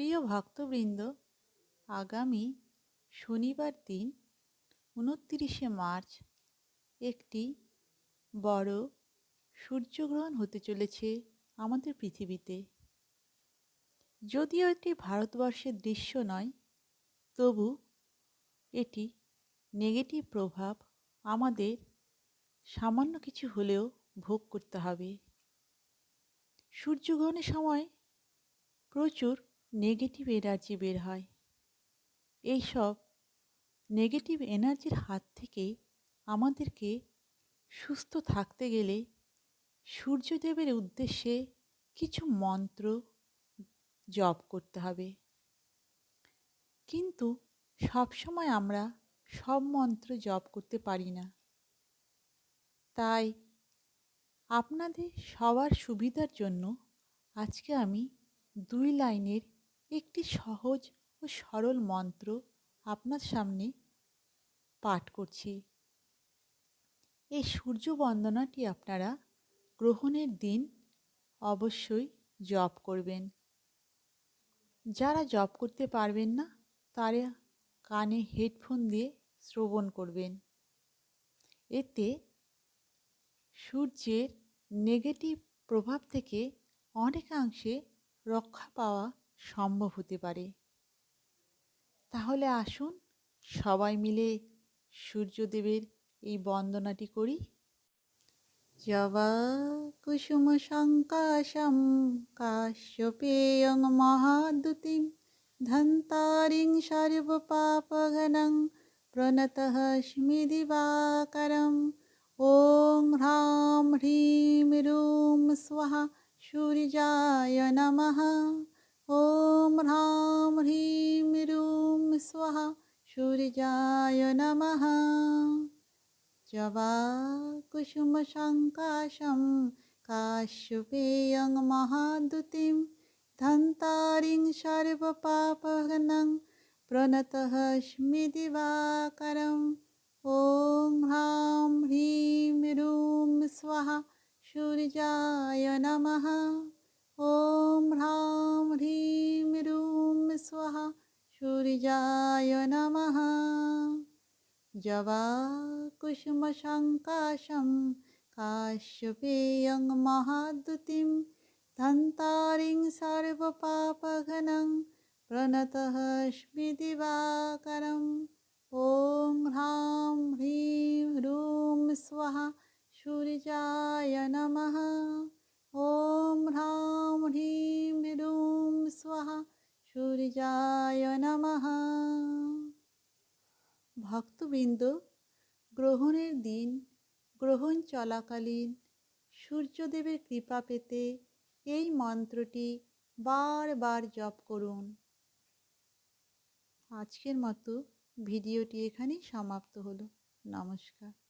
প্রিয় ভক্তবৃন্দ, আগামী শনিবার দিন, উনত্রিশে মার্চ, একটি বড় সূর্যগ্রহণ হতে চলেছে আমাদের পৃথিবীতে। যদিও এটি ভারতবর্ষের দৃশ্য নয়, তবু এটি নেগেটিভ প্রভাব আমাদের সামান্য কিছু হলেও ভোগ করতে হবে। সূর্যগ্রহণের সময় প্রচুর নেগেটিভ এনার্জি বের হয়। এইসব নেগেটিভ এনার্জির হাত থেকে আমাদেরকে সুস্থ থাকতে গেলে সূর্যদেবের উদ্দেশ্যে কিছু মন্ত্র জপ করতে হবে। কিন্তু সবসময় আমরা সব মন্ত্র জপ করতে পারি না। তাই আপনাদের সবার সুবিধার জন্য আজকে আমি দুই লাইনের একটি সহজ ও সরল মন্ত্র আপনার সামনে পাঠ করছি। এই সূর্য বন্দনাটি আপনারা গ্রহণের দিন অবশ্যই জপ করবেন। যারা জপ করতে পারবেন না, তারা কানে হেডফোন দিয়ে শ্রবণ করবেন। এতে সূর্যের নেগেটিভ প্রভাব থেকে অনেকাংশে রক্ষা পাওয়া সম্ভব হতে পারে। তাহলে আসুন সবাই মিলে সূর্যদেবের এই বন্দনাটি করি। জবা কুসুম সংকাশম কাশ্যপেয়ং মহাদুতিম ধন্তারিং সর্বপাপঘনং প্রণতঃস্মি দিবাকরম ওং হ্রাম হ্রীম রুম স্বাহা সূর্যায় নমঃ। ॐ ह्रां ह्रीं रूं स्वः सूर्याय नमः। जवाकुसुमशङ्काशं काश्यपेयं महादुतिं, धन्तारिं सर्वपापघ्नं प्रणतः स्मिदिवाकरम् ॐ ह्रां ह्रीं रूं स्वाहा, सूर्याय नमः। सूर्याय नमः। जवाकुसुमशङ्काशं, काश्यपेयं महाद्युतिं, धन्तारिं सर्वपापघनं प्रणतःस्मि दिवाकरम् ॐ ह्रां ह्रीं ह्रूं स्वाहा सूर्याय नमः। ॐ ह्रां ह्रीं ह्रूं स्वाहा सूर्याय নমঃ। ভক্তবৃন্দ, গ্রহণের দিন, গ্রহণ চলাকালীন সূর্যদেবের কৃপা পেতে এই মন্ত্রটি বারবার জপ করুন। আজকের মতো ভিডিওটি এখানেই সমাপ্ত হলো। নমস্কার।